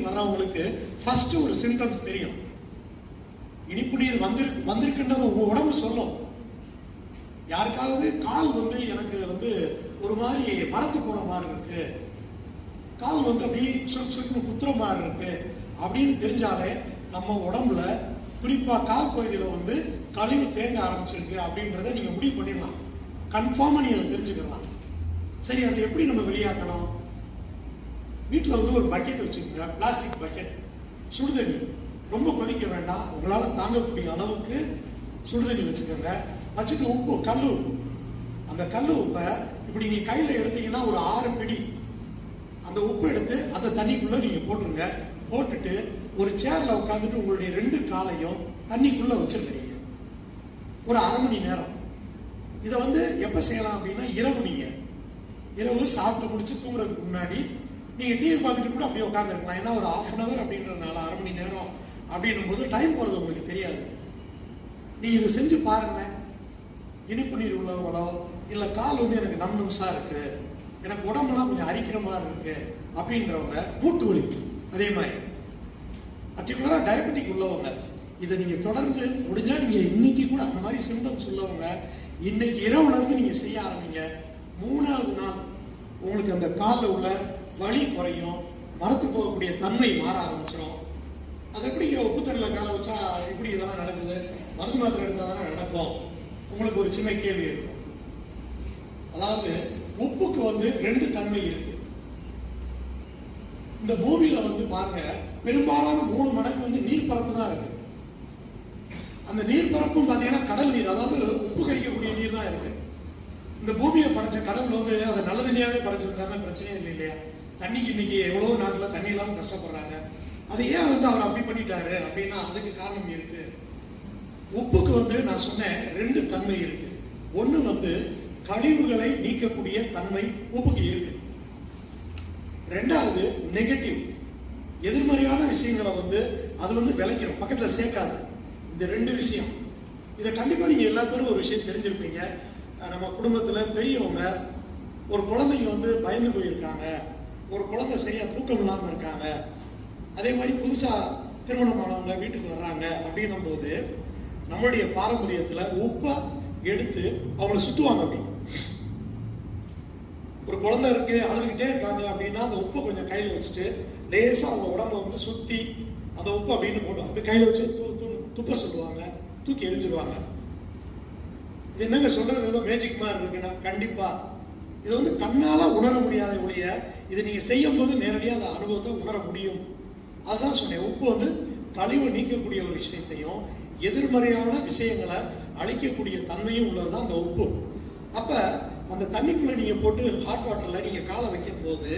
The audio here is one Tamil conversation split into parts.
நீர் வர்றவங்களுக்கு ஃபர்ஸ்ட் ஒரு சிம்டம்ஸ் தெரியும். இனிப்பு நீர் வந்திருக்கு வந்திருக்குன்றது உங்க உடம்பு சொல்லும். யாருக்காவது கால் வந்து எனக்கு வந்து ஒரு மாதிரி மரத்து போன மாதிரி இருக்கு. கால் வந்து அப்படியே சுருக்கு சுருக்குன்னு குத்துற மாதிரி இருக்கு. அப்படின்னு தெரிஞ்சாலே நம்ம உடம்புல குறிப்பா கால் பகுதியில வந்து கழிவு தேங்க ஆரம்பிச்சிருக்கு அப்படின்றத நீங்க முடிவு பண்ணிடலாம். கன்ஃபார்மா நீங்க அதை தெரிஞ்சுக்கலாம். சரி அதை எப்படி நம்ம வெளியாக்கணும்? வீட்டில் வந்து ஒரு பக்கெட் வச்சுக்கோங்க பிளாஸ்டிக் பக்கெட் சுடுதண்ணி. ரொம்ப கொதிக்க வேண்டாம். உங்களால் தாங்கக்கூடிய அளவுக்கு சுடுதண்ணி வச்சுக்கோங்க. வச்சுட்டு உப்பு கல் உப்பு அந்த கல் உப்பை இப்படி நீங்கள் கையில் எடுத்தீங்கன்னா ஒரு ஆறு பிடி. அந்த உப்பு எடுத்து அந்த தண்ணிக்குள்ளே நீங்கள் போட்டுருங்க. போட்டுட்டு ஒரு சேரில் உட்காந்துட்டு உங்களுடைய ரெண்டு காலையும் தண்ணிக்குள்ளே வச்சிருக்கிறீங்க ஒரு அரை மணி நேரம். இதை வந்து எப்போ செய்யலாம் அப்படின்னா இரவு நீங்கள் இரவு சாப்பிட்டு முடிச்சு தூங்குறதுக்கு முன்னாடி நீங்க டிவி பார்த்துட்டு கூட அப்படியே உட்காந்துருக்கலாம் ஏன்னா ஒரு ஆஃப் அன் அவர் அப்படின்றதுனால அரை மணி நேரம் அப்படின்னும் போது டைம் போறது உங்களுக்கு தெரியாது. நீங்க இதை செஞ்சு பாருங்களேன். இனிப்பு நீர் உள்ளவங்களோ இல்ல கால் வந்து எனக்கு நம் நிமிஷம் இருக்கு எனக்கு உடம்புலாம் கொஞ்சம் அரிக்கிற மாதிரி இருக்கு அப்படின்றவங்க மூட்டு வலி. அதே மாதிரி. பர்டிகுலரா டயபெட்டிக் உள்ளவங்க இதை நீங்க தொடர்ந்து முடிஞ்சா நீங்க இன்னைக்கு கூட அந்த மாதிரி சிம்டம்ஸ் உள்ளவங்க இன்னைக்கு இரவுல இருந்து நீங்க செய்ய ஆரம்பிங்க. மூணாவது நாள் உங்களுக்கு அந்த காலில் உள்ள வலி குறையும் மரத்து போகக்கூடிய தன்மை மாற ஆரம்பிச்சிடும் அது எப்படி உப்பு கால வச்சா எப்படி இதெல்லாம் நடக்குது? மருந்து மாத்திரை எடுத்தால் தானே நடக்கும்? உங்களுக்கு ஒரு சின்ன கேள்வி இருக்கும். அதாவது உப்புக்கு வந்து ரெண்டு தன்மை இருக்கு. இந்த பூமியில வந்து பாருங்க பெரும்பாலான மூணு மடங்கு வந்து நீர்பரப்பு தான் இருக்கு. அந்த நீர்பரப்பும் பார்த்தீங்கன்னா கடல் நீர் அதாவது உப்பு கரிக்கக்கூடிய நீர் தான் இருக்கு. இந்த பூமியை படைச்ச கடவுள் வந்து அதை நல்ல தண்ணியாவே படைச்சிருந்தாருன்னா பிரச்சனையே இல்லை இல்லையா? தண்ணிக்கு இன்னைக்கு எவ்வளோ நாட்டில் தண்ணி இல்லாமல் கஷ்டப்படுறாங்க. அதை ஏன் வந்து அவர் அப்படி பண்ணிட்டாரு அப்படின்னா அதுக்கு காரணம் இருக்கு. உப்புக்கு வந்து நான் சொன்னேன் ரெண்டு தன்மை இருக்கு. ஒன்று வந்து கழிவுகளை நீக்கக்கூடிய தன்மை உப்புக்கு இருக்கு. ரெண்டாவது நெகட்டிவ் எதிர்மறையான விஷயங்களை வந்து அது வந்து விளைக்கிறோம். பக்கத்தில் சேர்க்காது. இந்த ரெண்டு விஷயம். இதை கண்டிப்பாக நீங்கள் எல்லா பேரும் ஒரு விஷயம் தெரிஞ்சிருப்பீங்க. நம்ம குடும்பத்தில் பெரியவங்க ஒரு குழந்தைங்க வந்து பயந்து போயிருக்காங்க. ஒரு குழந்தை சரியா தூக்கம் இல்லாம இருக்காங்க. அதே மாதிரி புதுசா திருமணமானவங்க வீட்டுக்கு வர்றாங்க அப்படின்னும் போது நம்மளுடைய பாரம்பரியத்துல உப்பை எடுத்து அவங்கள சுத்துவாங்க அப்படி. ஒரு குழந்தை இருக்கு அழுதுகிட்டே இருக்காங்க அப்படின்னா அந்த உப்பை கொஞ்சம் கையில வச்சுட்டு லேசா அவங்க உடம்ப வந்து சுத்தி அந்த உப்பு அப்படின்னு போட்டு அப்படி கையில வச்சு தூ துப்ப சொல்லுவாங்க. தூக்கி எரிஞ்சிடுவாங்க இது என்னங்க சொல்றது? ஏதோ மேஜிக் மாதிரி இருக்குன்னா கண்டிப்பா. இது வந்து கண்ணால உணர முடியாத ஒழிய இது நீங்கள் செய்யும் போது நேரடியாக அந்த அனுபவத்தை உணர முடியும். அதுதான் சொன்னேன். உப்பு வந்து கழிவு நீக்கக்கூடிய ஒரு விஷயத்தையும் எதிர்மறையான விஷயங்களை அழிக்கக்கூடிய தன்மையும் உள்ளது தான் அந்த உப்பு. அப்போ அந்த தண்ணிக்குள்ளே நீங்கள் போட்டு ஹாட் வாட்டரில் நீங்கள் காலை வைக்கும் போது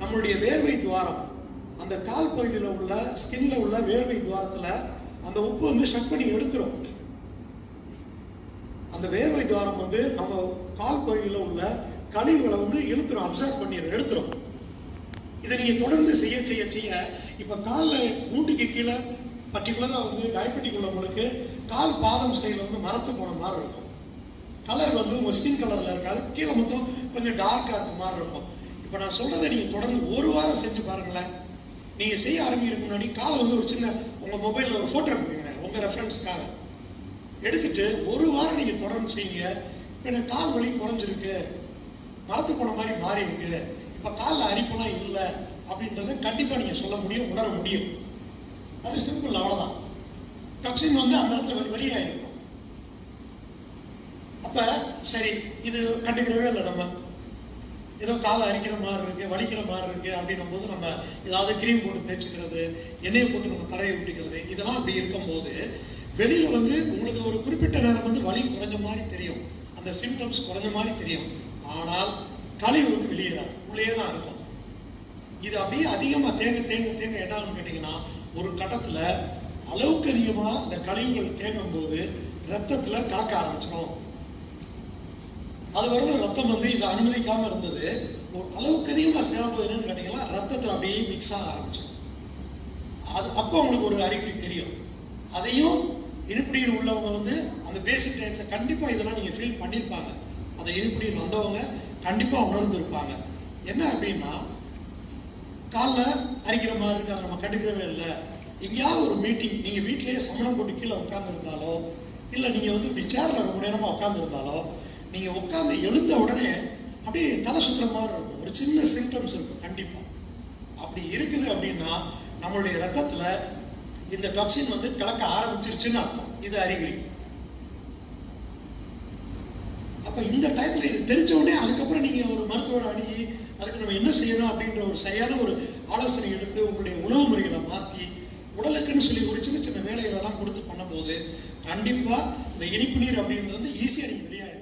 நம்மளுடைய வேர்வை துவாரம் அந்த கால் பகுதியில் உள்ள ஸ்கின்ல உள்ள வேர்வை துவாரத்தில் அந்த உப்பு வந்து ஷட் பண்ணி எடுத்துரும். அந்த வேர்வை துவாரம் வந்து நம்ம கால் பகுதியில் உள்ள கழிவுகளை வந்து இழுத்துரும் அப்சர்வ் பண்ணிடும் எடுத்துரும். இதை நீங்க தொடர்ந்து செய்ய செய்ய செய்ய இப்ப காலில் மூட்டுக்கு கீழே பர்டிகுலரா வந்து டயபெட்டிக் உள்ளவங்களுக்கு கால் பாதம் சைடுல வந்து மரத்து போன மாதிரி இருக்கும். கலர் வந்து உங்க ஸ்கின் கலர்ல இருக்காது. கீழே மொத்தம் கொஞ்சம் டார்க்கா இருக்க மாதிரி இருக்கும். இப்ப நான் சொல்றதை நீங்க தொடர்ந்து ஒரு வாரம் செஞ்சு பாருங்களேன். நீங்க செய்ய ஆரம்பிக்கிறதுக்கு முன்னாடி காலை வந்து ஒரு சின்ன உங்க மொபைல்ல ஒரு போட்டோ எடுத்துக்கங்க உங்க ரெஃபரன்ஸ்க்காக எடுத்துட்டு ஒரு வாரம் நீங்க தொடர்ந்து செய்யுங்க. ஏன்னா எனக்கு கால் வலி குறைஞ்சிருக்கு. மரத்து போன மாதிரி மாறி இருக்கு. இப்போ காலில் அரிப்பெல்லாம் இல்லை அப்படின்றத கண்டிப்பாக நீங்கள் சொல்ல முடியும் உணர முடியும். அது சிம்பிள் அவ்வளோதான் டாக்ஸின் வந்து அந்த இடத்துல வெளி- வெளியாயிருக்கும். அப்போ சரி இது கண்டுக்கிறவே இல்லை நம்ம. ஏதோ காலை அரிக்கிற மாதிரி இருக்கு வலிக்கிற மாதிரி இருக்கு அப்படின்னும் போது நம்ம ஏதாவது கிரீம் போட்டு தேய்ச்சிக்கிறது எண்ணெயை போட்டு நம்ம தடவை விட்டுக்கிறது இதெல்லாம் அப்படி இருக்கும்போது வெளியில வந்து உங்களுக்கு ஒரு குறிப்பிட்ட நேரம் வந்து வலி குறைஞ்ச மாதிரி தெரியும். அந்த சிம்டம்ஸ் குறைஞ்ச மாதிரி தெரியும். ஆனால் கழிவு வந்து வெளியேறாது. உள்ளே தான் இருக்கும். இது அப்படியே அதிகமாக தேங்க தேங்க தேங்க என்னன்னு கேட்டிங்கன்னா ஒரு கட்டத்தில் அளவுக்கு அதிகமாக அந்த கழிவுகள் தேங்கும் போது ரத்தத்தில் கலக்க ஆரம்பிச்சிடும் அது வரலும் ரத்தம் வந்து இதை அனுமதிக்காமல் இருந்தது. ஒரு அளவுக்கு அதிகமாக சேரும்போது என்னன்னு கேட்டிங்கன்னா ரத்தத்தில் அப்படியே மிக்ஸ் ஆக ஆரம்பிச்சிடும் அது அப்போ உங்களுக்கு ஒரு அறிகுறி தெரியும். அதையும் இனிப்புநீர் உள்ளவங்க வந்து அந்த பேசிக் டயத்தில் கண்டிப்பாக இதெல்லாம் நீங்கள் ஃபீல் பண்ணியிருப்பாங்க அந்த இனிப்புநீர் வந்தவங்க கண்டிப்பா உணர்ந்திருப்பாங்க. என்ன அப்படின்னா காலில் அரிக்கிற மாதிரி இருக்காங்க நம்ம கண்டுக்கிறவே இல்லை. எங்கேயாவது ஒரு மீட்டிங் நீங்க வீட்டிலேயே சமணம் போட்டு கீழே உட்காந்துருந்தாலோ இல்லை நீங்க வந்து இப்படி சேர்ல ரொம்ப நேரமா உட்காந்துருந்தாலோ நீங்க எழுந்த உடனே அப்படியே தலை சுற்றுற மாதிரி இருக்கும். ஒரு சின்ன சிம்டம்ஸ் இருக்கும் கண்டிப்பா. அப்படி இருக்குது அப்படின்னா நம்மளுடைய ரத்தத்துல இந்த டாக்ஸின் வந்து கலக்க ஆரம்பிச்சிருச்சுன்னு அர்த்தம். இது அறிகுறி. அப்ப இந்த டயத்துல இது தெரிஞ்ச உடனே அதுக்கப்புறம் நீங்க ஒரு மருத்துவர் அணுகி அதுக்கு நம்ம என்ன செய்யணும் அப்படின்ற ஒரு சரியான ஒரு ஆலோசனை எடுத்து உங்களுடைய உணவு முறைகளை மாத்தி உடலுக்குன்னு சொல்லி ஒரு சின்ன சின்ன வேலைகளெல்லாம் கொடுத்து பண்ணும்போது கண்டிப்பா இந்த இனிப்பு நீர் அப்படின்றது ஈஸியாக நீங்க வெளியாக